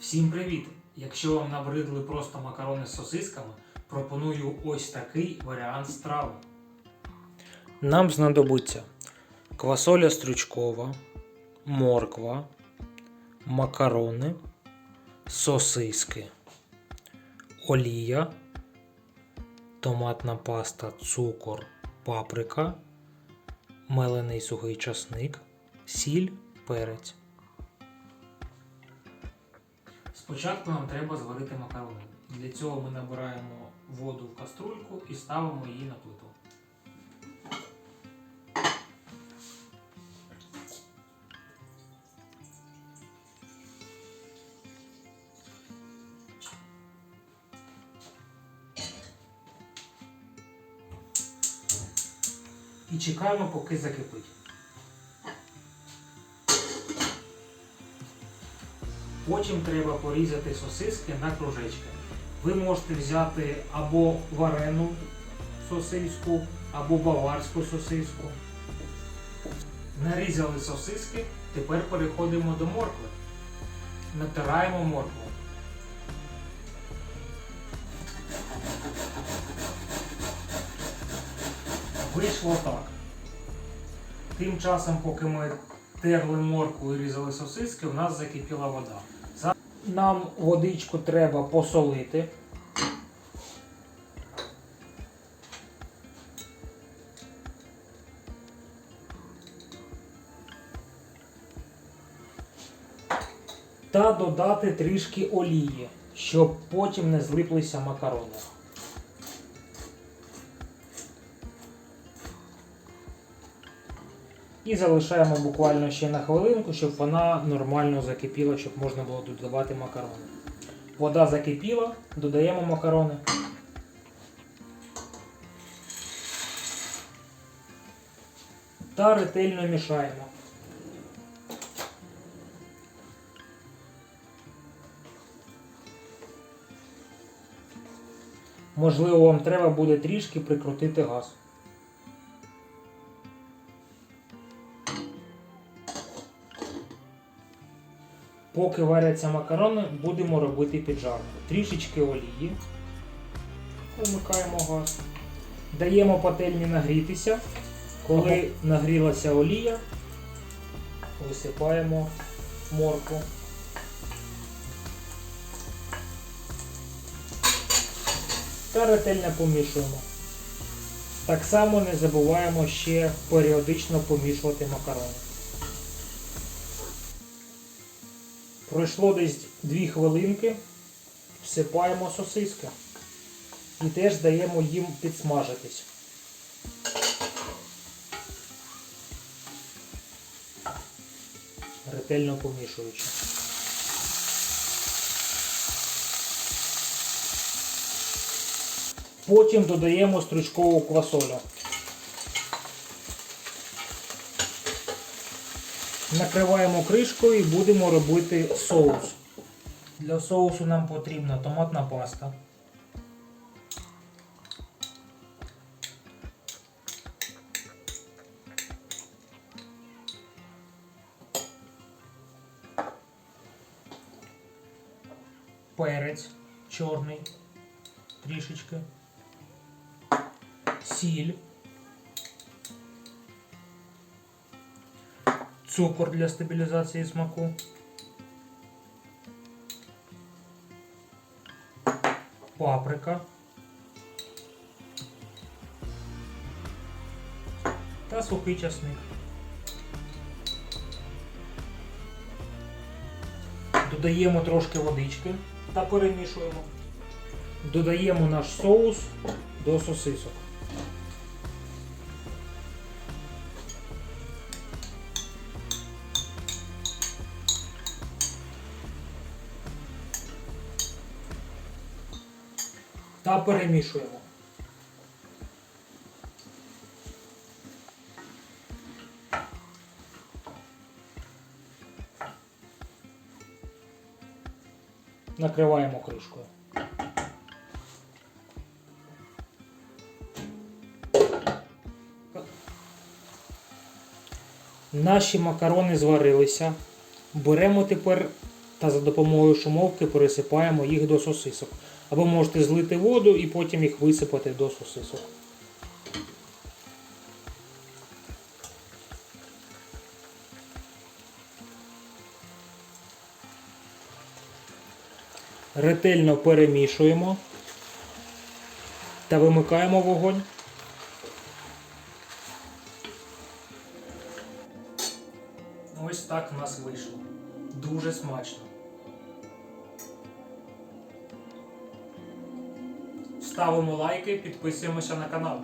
Всім привіт! Якщо вам набридли просто макарони з сосисками, пропоную ось такий варіант страви. Нам знадобиться квасоля стручкова, морква, макарони, сосиски, олія, томатна паста, цукор, паприка, мелений сухий часник, сіль, перець. Спочатку нам треба зварити макарони. Для цього ми набираємо воду в каструльку і ставимо її на плиту. І чекаємо, поки закипить. Потім треба порізати сосиски на кружечки. Ви можете взяти або варену сосиску, або баварську сосиску. Нарізали сосиски, тепер переходимо до моркви. Натираємо моркву. Вийшло так. Тим часом, поки ми терли моркву і різали сосиски, у нас закипіла вода. Нам водичку треба посолити. Та додати трішки олії, щоб потім не злиплися макарони. І залишаємо буквально ще на хвилинку, щоб вона нормально закипіла, щоб можна було додавати макарони. Вода закипіла, додаємо макарони. Та ретельно мішаємо. Можливо, вам треба буде трішки прикрутити газ. Поки варяться макарони, будемо робити піджарку. Трішечки олії. Вимикаємо газ. Даємо пательні нагрітися. Коли нагрілася олія, висипаємо моркву. Та ретельно помішуємо. Так само не забуваємо ще періодично помішувати макарони. Пройшло десь 2 хвилинки, всипаємо сосиски і теж даємо їм підсмажитись. Ретельно помішуючи. Потім додаємо стручкову квасолю. Накриваємо кришкою і будемо робити соус. Для соусу нам потрібна томатна паста. Перець чорний трішечки. Сіль. Цукор для стабілізації смаку. Паприка. Та сухий часник. Додаємо трошки водички та перемішуємо. Додаємо наш соус до сосисок. Та перемішуємо. Накриваємо кришкою. Наші макарони зварилися. Беремо тепер та за допомогою шумовки пересипаємо їх до сосисок. Або можете злити воду і потім їх висипати до сосисок. Ретельно перемішуємо та вимикаємо вогонь. Ось так в нас вийшло. Дуже смачно. Ставимо лайки, підписуємося на канал.